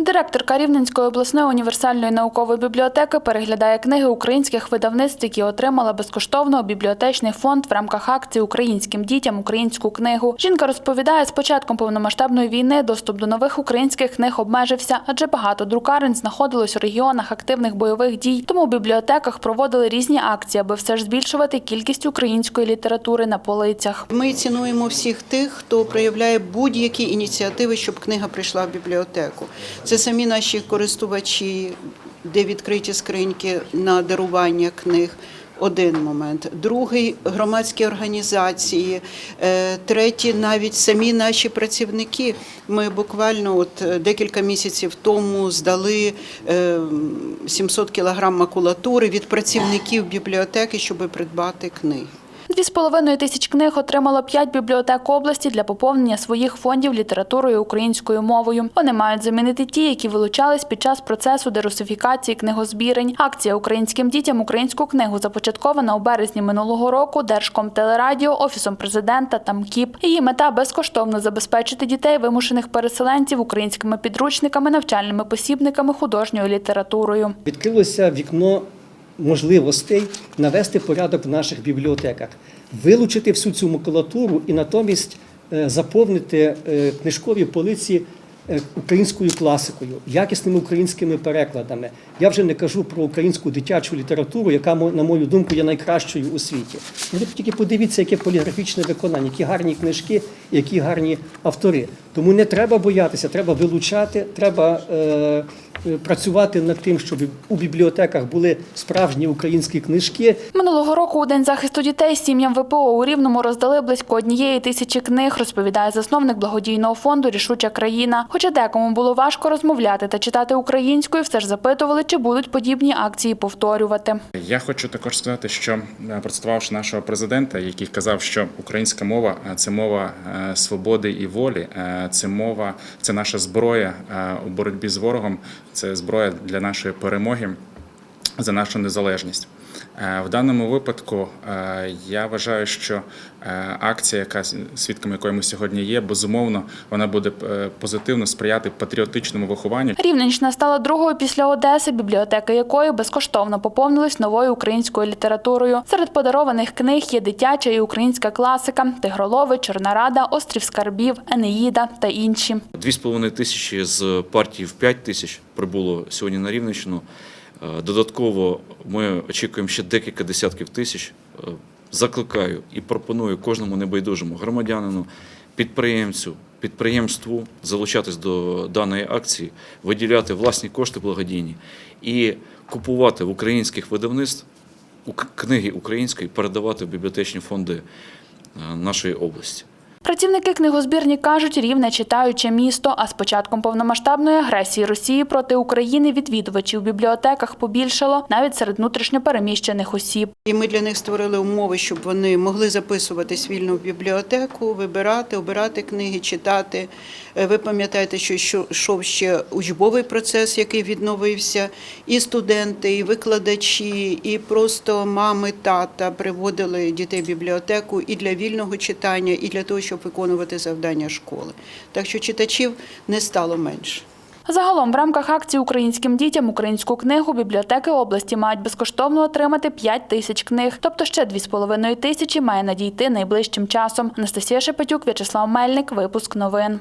Директорка Рівненської обласної універсальної наукової бібліотеки переглядає книги українських видавництв, які отримала безкоштовно бібліотечний фонд в рамках акції Українським дітям українську книгу. Жінка розповідає, з початком повномасштабної війни доступ до нових українських книг обмежився, адже багато друкарень знаходилось у регіонах активних бойових дій. Тому в бібліотеках проводили різні акції, аби все ж збільшувати кількість української літератури на полицях. Ми цінуємо всіх тих, хто проявляє будь-які ініціативи, щоб книга прийшла в бібліотеку. Це самі наші користувачі, де відкриті скриньки на дарування книг. Один момент, другий громадські організації, Е, третій навіть самі наші працівники. Ми буквально от е, декілька місяців тому здали е, 700 кілограм макулатури від працівників бібліотеки, щоб придбати книги. Дві з половиною тисяч книг отримало п'ять бібліотек області для поповнення своїх фондів літературою українською мовою. Вони мають замінити ті, які вилучались під час процесу дерусифікації книгозбірень. Акція українським дітям українську книгу започаткована у березні минулого року Держкомтелерадіо, офісом президента та МКІП. Її мета безкоштовно забезпечити дітей вимушених переселенців українськими підручниками, навчальними посібниками, художньою літературою. відкрилося вікно можливостей навести порядок в наших бібліотеках, вилучити всю цю макулатуру і натомість е, заповнити е, книжкові полиці е, українською класикою, якісними українськими перекладами. Я вже не кажу про українську дитячу літературу, яка, на мою думку, є найкращою у світі. Ви тільки подивіться, яке поліграфічне виконання, які гарні книжки, які гарні автори. Тому не треба боятися, треба вилучати, треба е, працювати над тим, щоб у бібліотеках були справжні українські книжки, Минулого року у День захисту дітей сім'ям ВПО у Рівному роздали близько однієї тисячі книг, розповідає засновник благодійного фонду Рішуча країна. Хоча декому було важко розмовляти та читати українською, все ж запитували, чи будуть подібні акції повторювати. Я хочу також сказати, що е, процитувавши нашого президента, який казав, що українська мова е, це мова е, свободи і волі, е, це мова, це наша зброя е, у боротьбі з ворогом, це зброя для нашої перемоги за нашу незалежність. Е, В даному випадку е, я вважаю, що е, акція, яка свідками якої ми сьогодні є, безумовно, вона буде позитивно сприяти патріотичному вихованню. Рівненщина стала другою після Одеси, бібліотека якої безкоштовно поповнилась новою українською літературою. Серед подарованих книг є дитяча і українська класика, Тигролови, Чорна Рада, Острів Скарбів, Енеїда та інші. Дві з половиною тисячі з партії в 5 тисяч прибуло сьогодні на Рівненщину. Е, Додатково ми очікуємо ще декілька десятків тисяч. Е, Закликаю і пропоную кожному небайдужому громадянину, підприємцю, підприємству залучатись до даної акції, виділяти власні кошти благодійні і купувати в українських видавництв книги української, передавати в бібліотечні фонди е, нашої області. Працівники книгозбірні кажуть, рівне читаюче місто. А з початком повномасштабної агресії Росії проти України відвідувачів у бібліотеках побільшало навіть серед внутрішньопереміщених осіб. І ми для них створили умови, щоб вони могли записуватись вільно в бібліотеку, вибирати, обирати книги, читати. Е, Ви пам'ятаєте, що- йшов ще учбовий процес, який відновився. І студенти, і викладачі, і просто мами, тата приводили дітей в бібліотеку і для вільного читання, і для того, щоб виконувати завдання школи. Так що читачів не стало менше. Загалом в рамках акції українським дітям українську книгу бібліотеки області мають безкоштовно отримати 5 тисяч книг, тобто ще 2,5 тисячі має надійти найближчим часом. Анастасія Шепетюк, В'ячеслав Мельник, випуск новин.